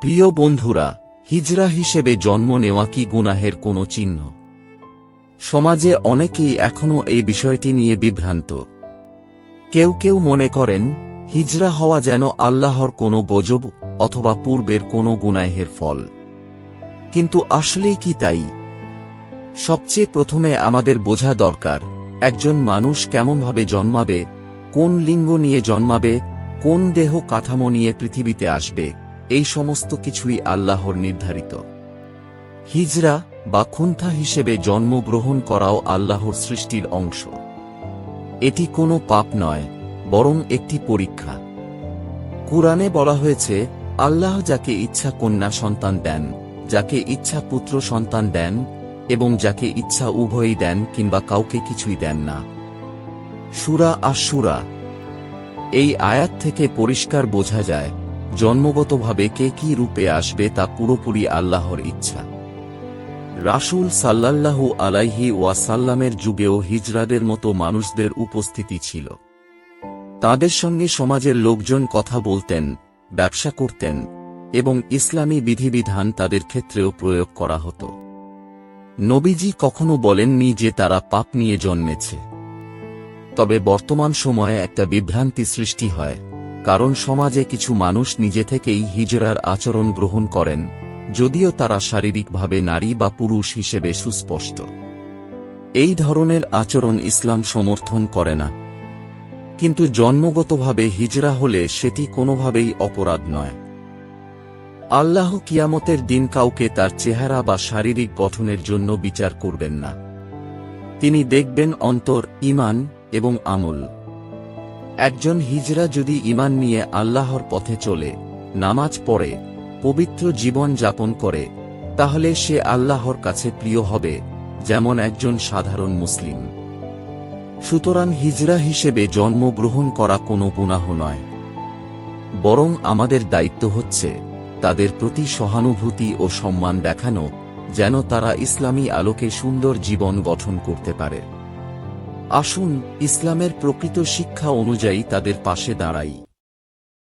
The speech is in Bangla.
প্রিয় বন্ধুরা, হিজরা হিসেবে জন্ম নেওয়া কি গুনাহের কোনো চিহ্ন? সমাজে অনেকেই এখনও এই বিষয়টি নিয়ে বিভ্রান্ত। কেউ কেউ মনে করেন, হিজরা হওয়া যেন আল্লাহর কোনো গজব অথবা পূর্বের কোনো গুনাহের ফল। কিন্তু আসলেই কি তাই? সবচেয়ে প্রথমে আমাদের বোঝা দরকার, একজন মানুষ কেমনভাবে জন্মাবে, কোন লিঙ্গ নিয়ে জন্মাবে, কোন দেহ কাঠামো নিয়ে পৃথিবীতে আসবে। এই সমস্ত কিছুই আল্লাহর নির্ধারিত। হিজরা বা খুন্থা হিসেবে জন্মগ্রহণ করাও আল্লাহর সৃষ্টির অংশ। এটি কোনো পাপ নয়, বরং একটি পরীক্ষা। কুরআনে বলা হয়েছে, আল্লাহ যাকে ইচ্ছা কন্যা সন্তান দেন, যাকে ইচ্ছা পুত্র সন্তান দেন, এবং যাকে ইচ্ছা উভয়ই দেন কিংবা কাউকে কিছুই দেন না। সুরা আশুরা এই আয়াত থেকে পরিষ্কার বোঝা যায় জন্মগতভাবে কে কি রূপে আসবে তা পুরোপুরি আল্লাহর ইচ্ছা। রাসূল সাল্লাল্লাহু আলাইহি ওয়াসাল্লামের যুগেও হিজরাদের মতো মানুষদের উপস্থিতি ছিল। তাদের সঙ্গে সমাজের লোকজন কথা বলতেন, ব্যবসা করতেন এবং ইসলামী বিধিবিধান তাদের ক্ষেত্রেও প্রয়োগ করা হতো। নবীজি কখনো বলেননি যে তারা পাপ নিয়ে জন্মেছে। তবে বর্তমান সময়ে একটা বিভ্রান্তি সৃষ্টি হয়। কারণ সমাজে কিছু মানুষ নিজে থেকেই হিজরার আচরণ গ্রহণ করেন, যদিও তারা শারীরিকভাবে নারী বা পুরুষ হিসেবে সুস্পষ্ট। এই ধরনের আচরণ ইসলাম সমর্থন করে না। কিন্তু জন্মগতভাবে হিজরা হলে সেটি কোনোভাবেই অপরাধ নয়। আল্লাহ কিয়ামতের দিন কাউকে তার চেহারা বা শারীরিক গঠনের জন্য বিচার করবেন না। তিনি দেখবেন অন্তর ইমান এবং আমল। একজন হিজরা যদি ইমান নিয়ে আল্লাহর পথে চলে, নামাজ পড়ে, পবিত্র জীবন যাপন করে, তাহলে সে আল্লাহর কাছে প্রিয় হবে, যেমন একজন সাধারণ মুসলিম। সুতরাং হিজরা হিসেবে জন্মগ্রহণ করা কোনো গুনাহ নয়। বরং আমাদের দায়িত্ব হচ্ছে তাদের প্রতি সহানুভূতি ও সম্মান দেখানো, যেন তারা ইসলামী আলোকে সুন্দর জীবন গঠন করতে পারে। আসুন ইসলামের প্রকৃত শিক্ষা অনুযায়ী তাদের পাশে দাঁড়াই।